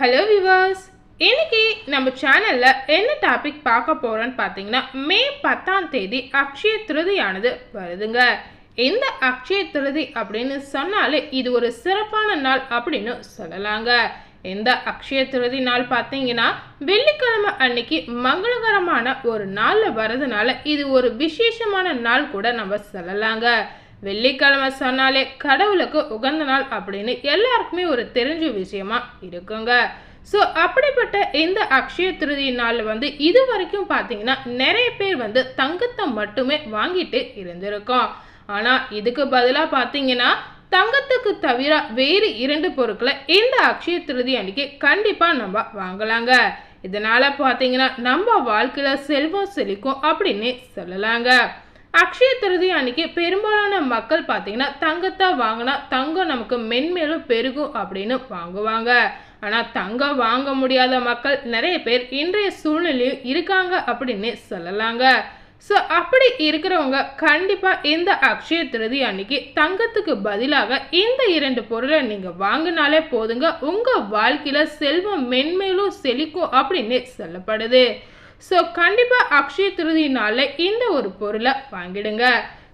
Hello விவாஸ் இன்னைக்கு நம்ம சேனலில் என்ன டாபிக் பார்க்க போகிறோன்னு பார்த்தீங்கன்னா மே பத்தாம் தேதி அக்ஷய திருதியானது வருதுங்க. இந்த அக்ஷய திருதி அப்படின்னு சொன்னாலே இது ஒரு சிறப்பான நாள் அப்படின்னு சொல்லலாங்க. இந்த அக்ஷய திருதி நாள் பார்த்தீங்கன்னா வெள்ளிக்கிழமை அன்னைக்கு மங்களகரமான ஒரு நாளில் வர்றதுனால இது ஒரு விசேஷமான நாள் கூட நம்ம சொல்லலாங்க. வெள்ளிக்கிழமை சொன்னாலே கடவுளுக்கு உகந்த நாள் அப்படின்னு எல்லாருக்குமே ஒரு தெரிஞ்ச விஷயமா இருக்குங்க. ஸோ அப்படிப்பட்ட இந்த அக்ஷய திருதி வந்து இது வரைக்கும் பார்த்தீங்கன்னா நிறைய பேர் வந்து தங்கத்தை மட்டுமே வாங்கிட்டு இருந்திருக்கோம். ஆனால் இதுக்கு பதிலாக பார்த்தீங்கன்னா தங்கத்துக்கு தவிர வேறு இரண்டு பொருட்களை இந்த அக்ஷய திருதி அன்னைக்கு கண்டிப்பாக நம்ம வாங்கலாங்க. இதனால் பார்த்தீங்கன்னா நம்ம வாழ்க்கையில் செல்வம் செழிக்கும் அப்படின்னு சொல்லலாங்க. அக்ஷய திருதி அன்னைக்கு பெரும்பாலான மக்கள் பார்த்தீங்கன்னா தங்கத்தை வாங்கினா தங்கம் நமக்கு மென்மேலும் பெருகும் அப்படின்னு வாங்குவாங்க. ஆனால் தங்கம் வாங்க முடியாத மக்கள் நிறைய பேர் இன்றைய சூழ்நிலையும் இருக்காங்க அப்படின்னு சொல்லலாங்க. ஸோ அப்படி இருக்கிறவங்க கண்டிப்பாக இந்த அக்ஷய திருதி அன்னைக்கு தங்கத்துக்கு பதிலாக இந்த இரண்டு பொருளை நீங்கள் வாங்கினாலே போதுங்க. உங்கள் வாழ்க்கையில் செல்வம் மென்மேலும் செழிக்கும் அப்படின்னு சொல்லப்படுது. ஸோ கண்டிப்பாக அக்ஷய திருதி நாளில் இந்த ஒரு பொருளை வாங்கிடுங்க.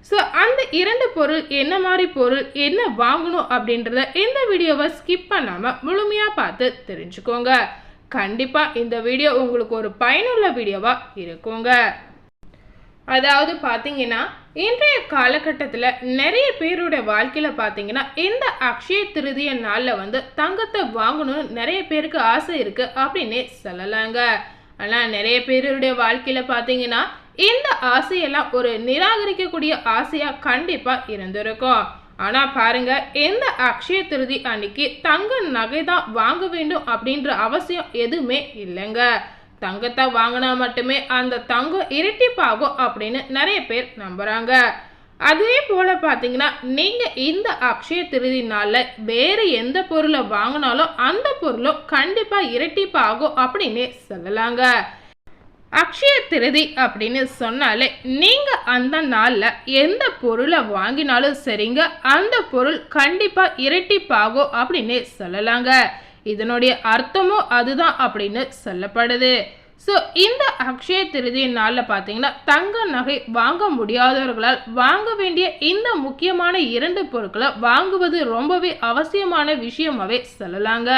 ஸோ அந்த இரண்டு பொருள் என்ன மாதிரி பொருள் என்ன வாங்கணும் அப்படின்றத இந்த வீடியோவை ஸ்கிப் பண்ணாமல் முழுமையாக பார்த்து தெரிஞ்சுக்கோங்க. கண்டிப்பாக இந்த வீடியோ உங்களுக்கு ஒரு பயனுள்ள வீடியோவாக இருக்குங்க. அதாவது பார்த்தீங்கன்னா இன்றைய காலகட்டத்தில் நிறைய பேரோட வாழ்க்கையில் பார்த்தீங்கன்னா இந்த அக்ஷய திருதிய நாளில் வந்து தங்கத்தை வாங்கணும்னு நிறைய பேருக்கு ஆசை இருக்குது அப்படின்னே சொல்லலாங்க. ஆனால் நிறைய பேருடைய வாழ்க்கையில் பார்த்தீங்கன்னா இந்த ஆசையெல்லாம் ஒரு நிராகரிக்கக்கூடிய ஆசையாக கண்டிப்பாக இருந்திருக்கும். ஆனால் பாருங்க இந்த அக்ஷய திருதி அன்னைக்கு தங்க நகை தான் வாங்க வேண்டும் அப்படின்ற அவசியம் எதுவுமே இல்லைங்க. தங்கத்தை வாங்கினா மட்டுமே அந்த தங்கம் இரட்டிப்பாகும் அப்படின்னு நிறைய பேர் நம்புகிறாங்க அதே போல் பார்த்தீங்கன்னா நீங்கள் இந்த அக்ஷய திருதி நாளில் வேறு எந்த பொருளை வாங்கினாலும் அந்த பொருளும் கண்டிப்பாக இரட்டிப்பாகும் அப்படின்னு சொல்லலாங்க. அக்ஷய திருதி அப்படின்னு சொன்னாலே நீங்கள் அந்த நாளில் எந்த பொருளை வாங்கினாலும் சரிங்க அந்த பொருள் கண்டிப்பாக இரட்டிப்பாகும் அப்படின்னு சொல்லலாங்க. இதனுடைய அர்த்தமும் அதுதான் அப்படின்னு சொல்லப்படுது. ஸோ இந்த அக்ஷய திருதியின் நாளில் பார்த்தீங்கன்னா தங்க நகை வாங்க முடியாதவர்களால் வாங்க வேண்டிய இந்த முக்கியமான இரண்டு பொருட்களை வாங்குவது ரொம்பவே அவசியமான விஷயமாகவே சொல்லலாங்க.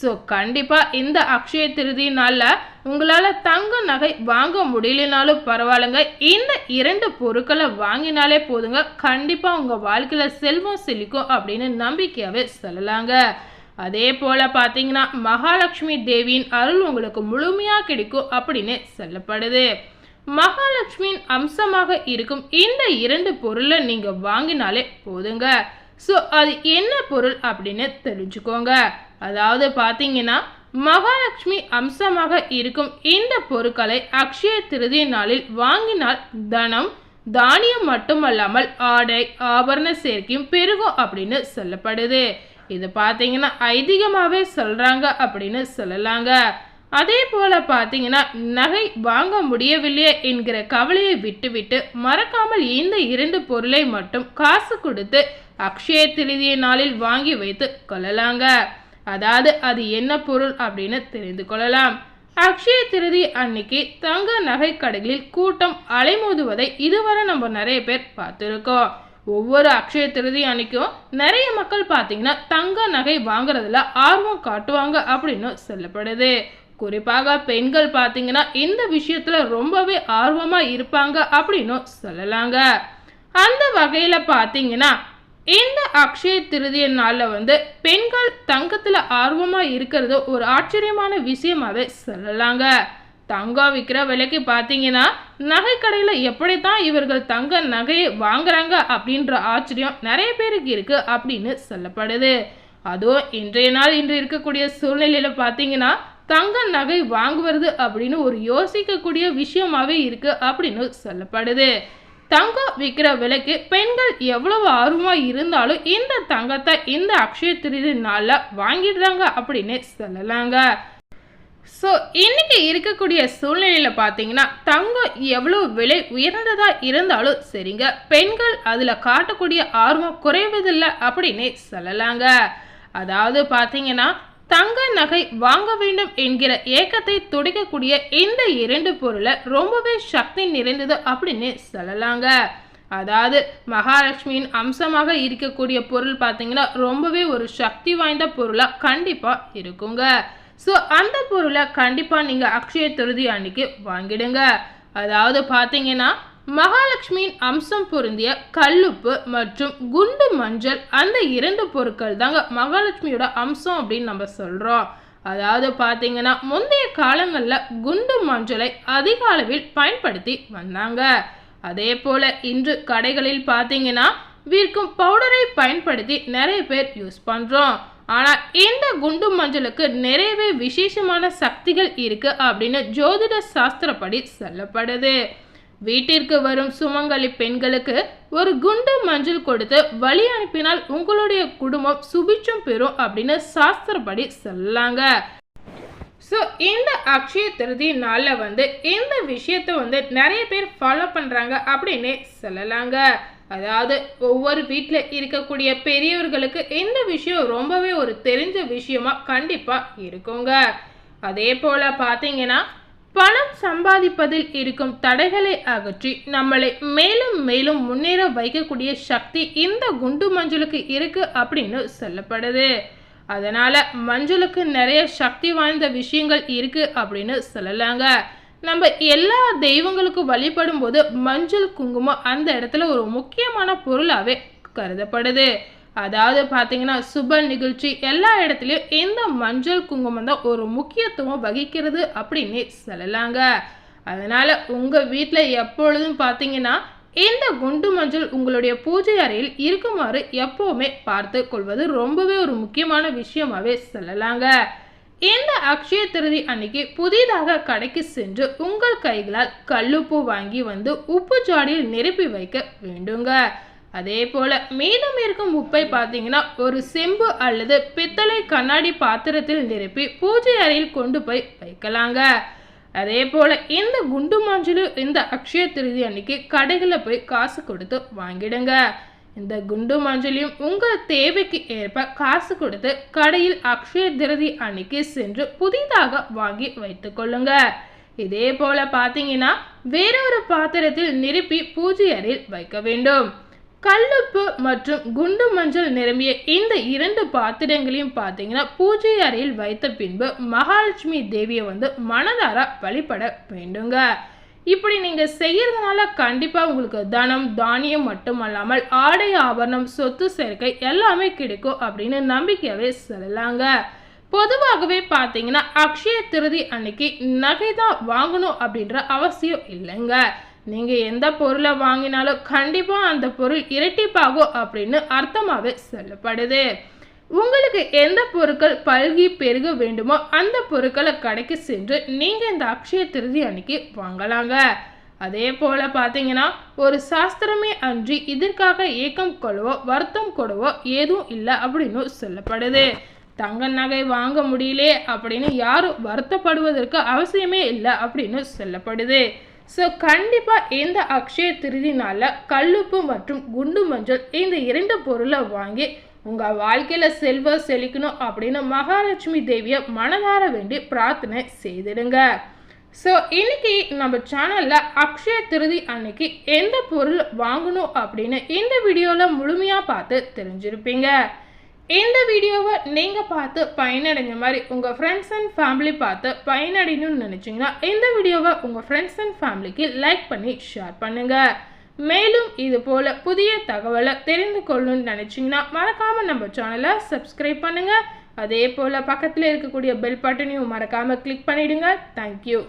ஸோ கண்டிப்பாக இந்த அக்ஷய திருதி நாளில் உங்களால் தங்க நகை வாங்க முடியலனாலும் பரவாயில்லைங்க. இந்த இரண்டு பொருட்களை வாங்கினாலே போதுங்க. கண்டிப்பாக உங்கள் வாழ்க்கையில் செல்வம் செழிக்கும் அப்படின்னு நம்பிக்கையாகவே சொல்லலாங்க. அதே போல் பார்த்தீங்கன்னா மகாலட்சுமி தேவியின் அருள் உங்களுக்கு முழுமையாக கிடைக்கும் அப்படின்னு சொல்லப்படுது. மகாலட்சுமியின் அம்சமாக இருக்கும் இந்த இரண்டு பொருளை நீங்கள் வாங்கினாலே போதுங்க. ஸோ அது என்ன பொருள் அப்படின்னு தெரிஞ்சுக்கோங்க. அதாவது பார்த்தீங்கன்னா மகாலட்சுமி அம்சமாக இருக்கும் இந்த பொருட்களை அக்ஷய திருதி நாளில் வாங்கினால் தனம் தானியம் மட்டுமல்லாமல் ஆடை ஆபரண சேர்க்கையும் பெருகும் அப்படின்னு சொல்லப்படுது. இது பார்த்தீங்கன்னா ஐதீகமாகவே சொல்கிறாங்க அப்படின்னு சொல்லலாங்க. அதே போல் பார்த்தீங்கன்னா நகை வாங்க முடியவில்லையே என்கிற கவலையை விட்டுவிட்டு மறக்காமல் இந்த இரண்டு பொருளை மட்டும் காசு கொடுத்து அக்ஷய திருதிய நாளில் வாங்கி வைத்து கொள்ளலாங்க. அதாவது அது என்ன பொருள் அப்படின்னு தெரிந்து கொள்ளலாம். அக்ஷய திருதி அன்னைக்கு தங்க நகை கடைகளில் கூட்டம் அலைமோதுவதை இதுவரை நம்ம நிறைய பேர் பார்த்துருக்கோம். ஒவ்வொரு அக்ஷய திருதி அன்னைக்கும் நிறைய மக்கள் பார்த்தீங்கன்னா தங்க நகை வாங்குறதுல ஆர்வம் காட்டுவாங்க அப்படின்னு சொல்லப்படுது. குறிப்பாக பெண்கள் பார்த்தீங்கன்னா இந்த விஷயத்தில் ரொம்பவே ஆர்வமாக இருப்பாங்க அப்படின்னு சொல்லலாங்க. அந்த வகையில் பார்த்தீங்கன்னா இந்த அக்ஷய திருதிய நாளில் வந்து பெண்கள் தங்கத்தில் ஆர்வமாக இருக்கிறது ஒரு ஆச்சரியமான விஷயமாவே சொல்லலாங்க. தங்கம் விற்கிற விலைக்கு பார்த்தீங்கன்னா நகைக்கடையில் எப்படித்தான் இவர்கள் தங்க நகையை வாங்குறாங்க அப்படின்ற ஆச்சரியம் நிறைய பேருக்கு இருக்குது அப்படின்னு சொல்லப்படுது. அதுவும் இன்றைய நாள் இன்று இருக்கக்கூடிய சூழ்நிலையில் பார்த்தீங்கன்னா தங்க நகை வாங்குவது அப்படின்னு ஒரு யோசிக்கக்கூடிய விஷயமாகவே இருக்குது அப்படின்னு சொல்லப்படுது. தங்கம் விற்கிற விலைக்கு பெண்கள் எவ்வளவு ஆர்வமாக இருந்தாலும் இந்த தங்கத்தை இந்த அக்ஷய திருதி நாளில் வாங்கிடுறாங்க அப்படின்னு சொல்லலாங்க. ஸோ இன்றைக்கி இருக்கக்கூடிய சூழ்நிலையில் பார்த்தீங்கன்னா தங்கம் எவ்வளோ விலை உயர்ந்ததாக இருந்தாலும் சரிங்க. பெண்கள் அதில் காட்டக்கூடிய ஆர்வம் குறைவதில்லை அப்படின்னு சொல்லலாங்க. அதாவது பார்த்தீங்கன்னா தங்க நகை வாங்க வேண்டும் என்கிற ஏக்கத்தை துடைக்கக்கூடிய இந்த இரண்டு பொருளை ரொம்பவே சக்தி நிறைந்தது அப்படின்னு சொல்லலாங்க. அதாவது மகாலட்சுமியின் அம்சமாக இருக்கக்கூடிய பொருள் பார்த்தீங்கன்னா ரொம்பவே ஒரு சக்தி வாய்ந்த பொருளாக கண்டிப்பாக இருக்குங்க. ஸோ அந்த பொருளை கண்டிப்பாக நீங்கள் அக்ஷய திருதி அன்னைக்கு வாங்கிடுங்க. அதாவது பார்த்தீங்கன்னா மகாலட்சுமியின் அம்சம் பொருந்திய கல்லுப்பு மற்றும் குண்டு மஞ்சள் அந்த இரண்டு பொருட்கள் தாங்க மகாலட்சுமியோட அம்சம் அப்படின்னு நம்ம சொல்கிறோம் அதாவது பார்த்தீங்கன்னா முந்தைய காலங்களில் குண்டு மஞ்சளை அதிக அளவில் பயன்படுத்தி வந்தாங்க. அதே போல் இன்று கடைகளில் பார்த்தீங்கன்னா விற்கும் பவுடரை பயன்படுத்தி நிறைய பேர் யூஸ் பண்ணுறோம் ஆனால் இந்த குண்டு மஞ்சளுக்கு நிறையவே விசேஷமான சக்திகள் இருக்கு அப்படின்னு ஜோதிட சாஸ்திரப்படி சொல்லப்படுது. வீட்டிற்கு வரும் சுமங்கலி பெண்களுக்கு ஒரு குண்டு மஞ்சள் கொடுத்து வழி அனுப்பினால் உங்களுடைய குடும்பம் சுபிச்சம் பெறும் அப்படின்னு சாஸ்திரப்படி சொல்லாங்க. ஸோ இந்த அக்ஷய திருதி நாளில் வந்து இந்த விஷயத்தை வந்து நிறைய பேர் ஃபாலோ பண்ணுறாங்க அப்படின்னே சொல்லலாங்க. அதாவது ஒவ்வொரு வீட்டில் இருக்கக்கூடிய பெரியவர்களுக்கு இந்த விஷயம் ரொம்பவே ஒரு தெரிஞ்ச விஷயமா கண்டிப்பாக இருக்குங்க. அதே போல் பார்த்தீங்கன்னா பணம் சம்பாதிப்பதில் இருக்கும் தடைகளை அகற்றி நம்மளை மேலும் மேலும் முன்னேற வைக்கக்கூடிய சக்தி இந்த குண்டு மஞ்சளுக்கு இருக்கு அப்படின்னு சொல்லப்படுது. அதனால் மஞ்சளுக்கு நிறைய சக்தி வாய்ந்த விஷயங்கள் இருக்கு அப்படின்னு சொல்லலாங்க. நம்ம எல்லா தெய்வங்களுக்கும் வழிபடும் போது மஞ்சள் குங்குமம் அந்த இடத்துல ஒரு முக்கியமான பொருளாகவே கருதப்படுது. அதாவது பார்த்தீங்கன்னா சுப நிகழ்ச்சி எல்லா இடத்துலையும் இந்த மஞ்சள் குங்குமம் தான் ஒரு முக்கியத்துவம் வகிக்கிறது அப்படின்னு சொல்லலாங்க. அதனால் உங்கள் வீட்டில் எப்பொழுதும் பார்த்தீங்கன்னா இந்த குண்டு மஞ்சள் உங்களுடைய பூஜை அறையில் இருக்குமாறு எப்போவுமே பார்த்து கொள்வது ரொம்பவே ஒரு முக்கியமான விஷயமாகவே சொல்லலாங்க. இந்த அக்ஷய திருதி அன்னைக்கு புதிதாக கடைக்கு சென்று உங்கள் கைகளால் கல்லுப்பு வாங்கி வந்து உப்பு ஜாடியில் நிரப்பி வைக்க வேண்டுங்க. அதே போல மீதம் இருக்கும் உப்பை பார்த்தீங்கன்னா ஒரு செம்பு அல்லது பித்தளை கண்ணாடி பாத்திரத்தில் நிரப்பி பூஜை அறையில் கொண்டு போய் வைக்கலாங்க. அதே போல இந்த குண்டு மாஞ்சலும் இந்த அக்ஷய திருதி அன்னைக்கு கடைகளில் போய் காசு கொடுத்து வாங்கிடுங்க. இந்த குண்டு மஞ்சளையும் உங்கள் தேவைக்கு ஏற்ப காசு கொடுத்து கடையில் அக்ஷய திருதி அன்னைக்கு சென்று புதிதாக வாங்கி வைத்துக்கொள்ளுங்க இதே போல பார்த்தீங்கன்னா வேறொரு பாத்திரத்தில் நிரப்பி பூஜை அறையில் வைக்க வேண்டும். கல்லுப்பு மற்றும் குண்டு மஞ்சள் நிரம்பிய இந்த இரண்டு பாத்திரங்களையும் பார்த்தீங்கன்னா பூஜை அறையில் வைத்த பின்பு மகாலட்சுமி தேவியை வந்து மனதார வழிபட வேண்டுங்க. இப்படி நீங்கள் செய்கிறதுனால கண்டிப்பாக உங்களுக்கு தனம் தானியம் மட்டுமல்லாமல் ஆடை ஆபரணம் சொத்து சேர்க்கை எல்லாமே கிடைக்கும் அப்படின்னு நம்பிக்கையாகவே சொல்லலாங்க. பொதுவாகவே பார்த்தீங்கன்னா அக்ஷய திருதி அன்னைக்கு நகை தான் வாங்கணும் அப்படின்ற அவசியம் இல்லைங்க. நீங்கள் எந்த பொருளை வாங்கினாலும் கண்டிப்பாக அந்த பொருள் இரட்டிப்பாகும் அப்படின்னு அர்த்தமாகவே சொல்லப்படுது. உங்களுக்கு எந்த பொருட்கள் பல்கி பெருக வேண்டுமோ அந்த பொருட்களை கடைக்கு சென்று நீங்கள் இந்த அக்ஷய திருதி அன்னைக்கு வாங்கலாங்க. அதே போல் பார்த்தீங்கன்னா ஒரு சாஸ்திரமே அன்றி இதற்காக ஏக்கம் கொள்ளவோ வருத்தம் கொடவோ ஏதும் இல்லை அப்படின்னு சொல்லப்படுது. தங்க நகை வாங்க முடியலே அப்படின்னு யாரும் வருத்தப்படுவதற்கு அவசியமே இல்லை அப்படின்னு சொல்லப்படுது. ஸோ கண்டிப்பாக இந்த அக்ஷய திருதினால கல்லுப்பு மற்றும் குண்டு மஞ்சள் இந்த இரண்டு பொருளை வாங்கி உங்கள் வாழ்க்கையில் செல்வ செழிக்கணும் அப்படின்னு மகாலட்சுமி தேவியை மனதார வேண்டி பிரார்த்தனை செய்திடுங்க. ஸோ இன்னைக்கு நம்ம சேனலில் அக்ஷய திருதி அன்னைக்கு எந்த பொருள் வாங்கணும் அப்படின்னு இந்த வீடியோவில் முழுமையாக பார்த்து தெரிஞ்சிருப்பீங்க. இந்த வீடியோவை நீங்கள் பார்த்து பயனடைஞ்ச மாதிரி உங்கள் ஃப்ரெண்ட்ஸ் அண்ட் ஃபேமிலி பார்த்து பயனடையணும்னு நினச்சிங்கன்னா இந்த வீடியோவை உங்கள் ஃப்ரெண்ட்ஸ் அண்ட் ஃபேமிலிக்கு லைக் பண்ணி ஷேர் பண்ணுங்கள் மேலும் இது போல் புதிய தகவலை தெரிந்து கொள்ளணும்னு நினச்சிங்கன்னா மறக்காமல் நம்ம சேனலை சப்ஸ்கிரைப் பண்ணுங்கள் அதே போல் பக்கத்தில் இருக்கக்கூடிய பெல் பட்டனையும் மறக்காமல் கிளிக் பண்ணிவிடுங்க தேங்க்யூ